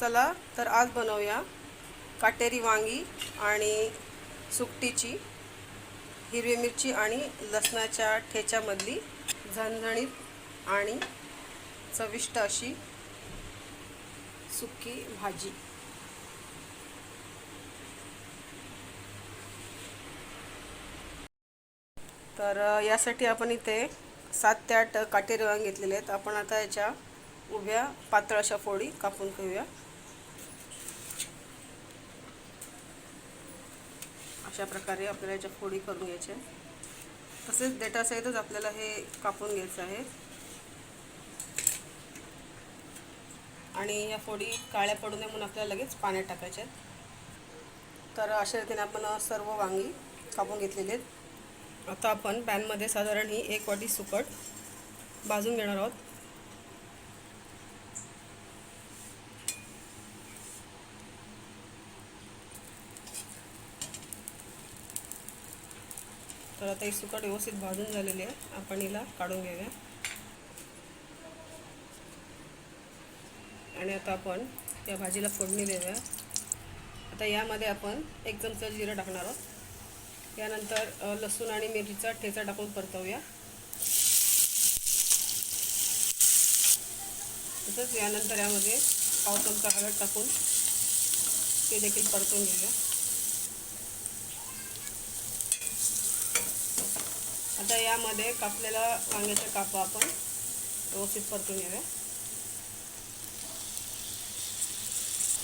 चला तर आज बनवूया काटेरी वांगी आणि सुकटीची हिरवी मिरची आणि लसणाच्या ठेच्यामधली झणझणीत आणि चविष्ट अशी सुकी भाजी. तर यासाठी आपण इथे सात ते आठ काटेरी वांग घेतलेले आहेत. आपण आता याच्या उभ्या पातळ अशा फोडी कापून घेऊया. अशा प्रकारे आपल्याला याच्या फोडी करून घ्यायच्या तसेच डेटासहितच आपल्याला हे कापून घ्यायचं आहे. आणि या फोडी काळ्या पडू नये म्हणून आपल्याला लगेच पाण्यात टाकायच्या आहेत. तर अशा रीतीने आपण सर्व वांगी कापून घेतलेले आहेत. आता आपण पॅनमध्ये साधारण ही एक वाटी सुकट भाजून घेणार आहोत. तर आता ही सुकट व्यवस्थित भाजून झालेली आहे. आपण हिला काढून घेऊया. आणि आता आपण या भाजीला फोडणी देऊया. आता यामध्ये आपण एक चमचा जिरं टाकणार आहोत. यानंतर लसूण आणि मिरचीचा ठेचा टाकून परतवूया. तसंच यानंतर यामध्ये पाव चमचा हळद टाकून ते देखील परतून घेऊया. आता यामध्ये कापलेला वांग्याच्या कापा आपण. व्यवस्थित परतून घेऊया.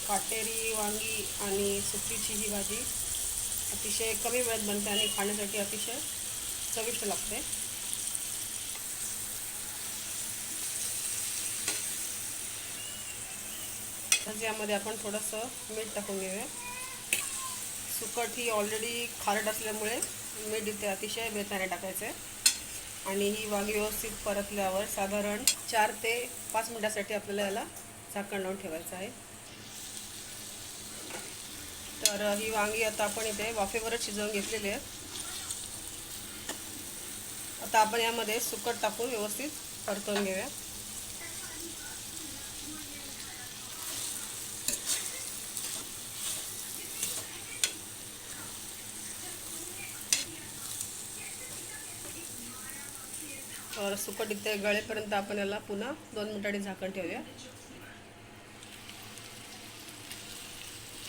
काटेरी वांगी आणि सुकीची ही भाजी अतिशय कमी वेळेत बनते आणि खाण्यासाठी अतिशय चविष्ट लागते. यामध्ये आपण थोडंसं मीठ टाकून घेऊया. सुकट ही ऑलरेडी खारट असल्यामुळे मीठ इथे अतिशय बेताने टाकायचं आहे आणि ही वांगी व्यवस्थित परतल्यावर साधारण चार ते पाच मिनटासाठी आपल्याला याला झाकण लावून ठेवायचं आहे. तर ही वांगी आता आपण इथे वाफेवरच शिजवून घेतलेली आहे. आता आपण यामध्ये सुकट टाकून व्यवस्थित परतवून घेऊया. सुकट इथे गळेपर्यंत आपण याला पुन्हा दोन मिनिटांनी झाकण ठेवूया.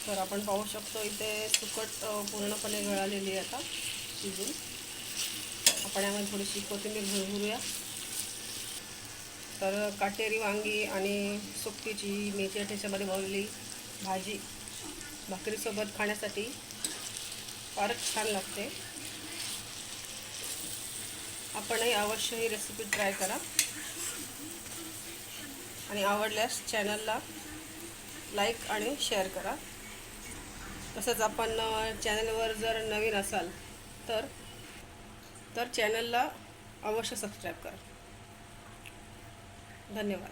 तर आपण पाहू शकतो इथे सुकट पूर्णपणे गळालेली आहे आता शिजून. आपण यामध्ये थोडीशी कोथिंबीर भरभरूया तर काटेरी वांगी आणि सुकटीची मेथी ठेच्यामध्ये बनवलेली भाजी भाकरीसोबत खाण्यासाठी फारच छान लागते. आपणही अवश्य ही रेसिपी ट्राय करा. आणि आवडल्यास चॅनलला लाईक आणि शेअर करा. तसंच आपण चॅनलवर जर नवीन असाल तर तर चॅनलला अवश्य सबस्क्राईब करा. धन्यवाद.